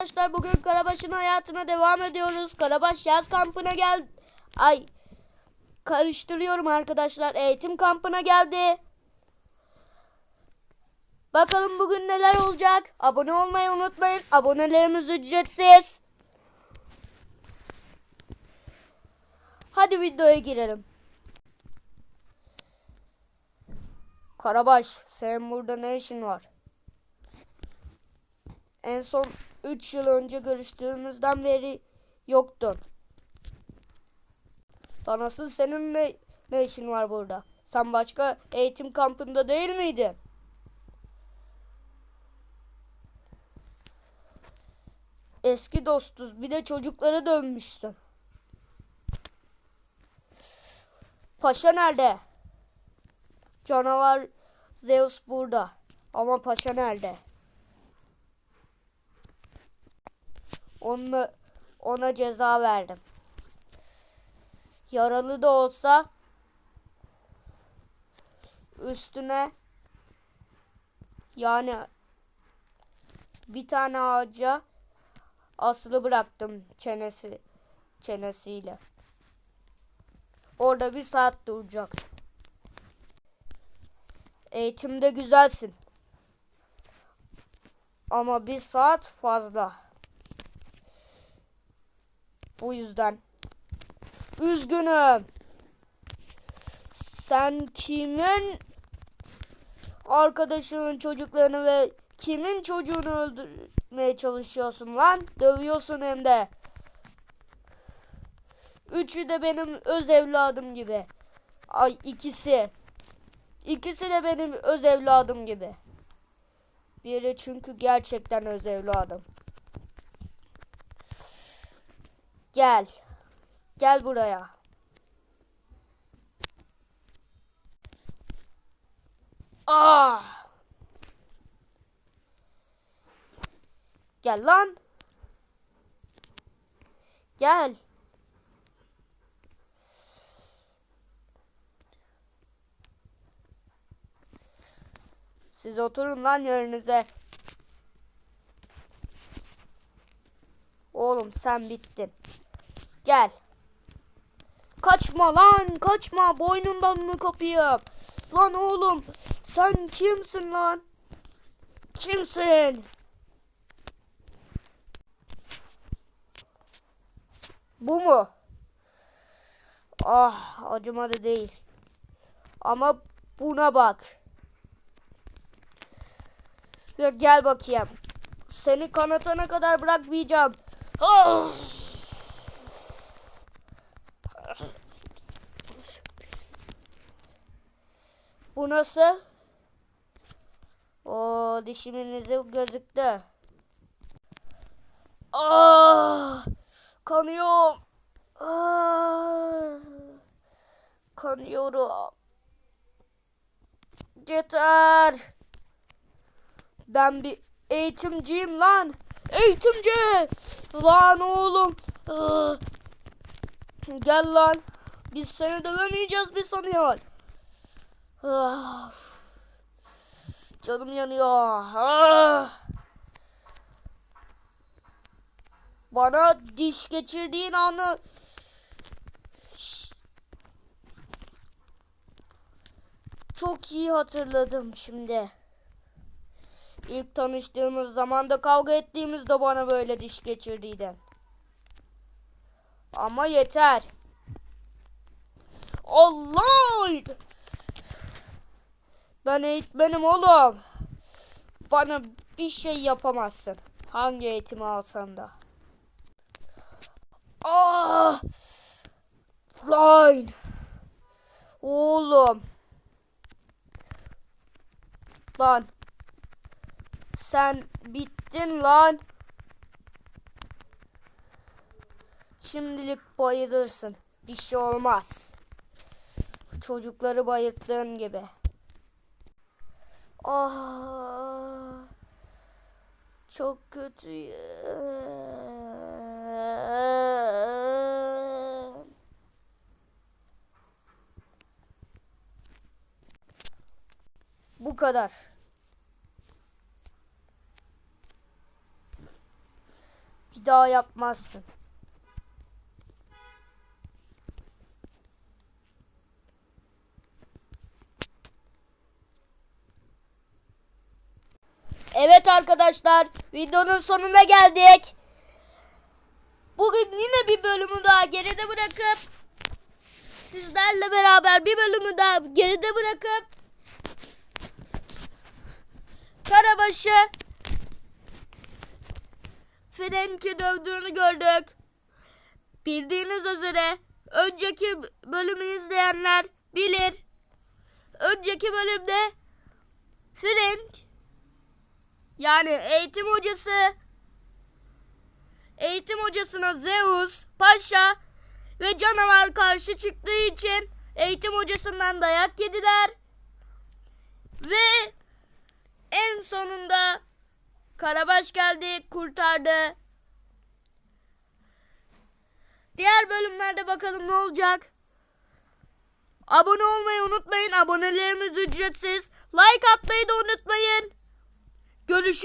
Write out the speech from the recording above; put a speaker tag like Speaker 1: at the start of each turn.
Speaker 1: Arkadaşlar bugün Karabaş'ın hayatına devam ediyoruz. Karabaş yaz kampına gel... Ay karıştırıyorum arkadaşlar. Eğitim kampına geldi. Bakalım bugün neler olacak. Abone olmayı unutmayın. Abonelerimiz ücretsiz. Hadi videoya girelim. Karabaş, senin burada ne işin var? En son 3 yıl önce görüştüğümüzden beri yoktun. Tanasıl senin ne, ne işin var burada? Sen başka eğitim kampında değil miydin? Eski dostuz. Bir de çocuklara dönmüşsün. Paşa nerede? Canavar Zeus burada. Ama paşa nerede? Onunla, ona ceza verdim. Yaralı da olsa üstüne yani bir tane ağaca asılı bıraktım çenesi çenesiyle. Orada bir saat duracak. Eğitimde güzelsin. Ama bir saat fazla. Bu yüzden. Üzgünüm. Sen kimin arkadaşının çocuklarını ve kimin çocuğunu öldürmeye çalışıyorsun lan? Dövüyorsun hem de. Üçü de benim öz evladım gibi. Ay ikisi. İkisi de benim öz evladım gibi. Biri çünkü gerçekten öz evladım. Gel. Gel buraya. Ah! Gel lan. Gel. Siz oturun lan yerinize. Oğlum sen bittin. Gel. Kaçma lan kaçma boynundan mı kapıyım? Lan oğlum sen kimsin lan? Kimsin? Bu mu? Ah acımadı değil. Ama buna bak. Ya gel bakayım. Seni kanatana kadar bırakmayacağım. Ah! Bu nasıl? O dişimin izi gözüktü. Ah! Kanıyorum. Ah! Kanıyorum. Yeter. Ben bir eğitimciyim lan. Eğitimci. Lan oğlum. Ah! Gel lan. Biz seni dövemeyeceğiz bir sanıyor. Ah. Canım yanıyor. Ah. Bana diş geçirdiğin anı çok iyi hatırladım şimdi. İlk tanıştığımız zaman da kavga ettiğimizde bana böyle diş geçirdiydin. Ama yeter. Allah! Ben eğitmenim oğlum. Bana bir şey yapamazsın. Hangi eğitimi alsan da. Ah! Lan! Oğlum. Lan. Sen bittin lan. Şimdilik bayılırsın. Bir şey olmaz. Çocukları bayılttığın gibi. Ah. Çok kötüyüm. Bu kadar. Bir daha yapmazsın. Arkadaşlar, videonun sonuna geldik. Bugün yine bir bölümü daha geride bırakıp sizlerle beraber bir bölümü daha geride bırakıp Karabaş'ı Frenk'i dövdüğünü gördük. Bildiğiniz üzere önceki bölümü izleyenler bilir. Önceki bölümde Frank yani eğitim hocası eğitim hocasına Zeus, Paşa ve canavar karşı çıktığı için eğitim hocasından dayak yediler. Ve en sonunda Karabaş geldi, kurtardı. Diğer bölümlerde bakalım ne olacak. Abone olmayı unutmayın. Abonelerimiz ücretsiz. Like atmayı da unutmayın. Görüşürüz.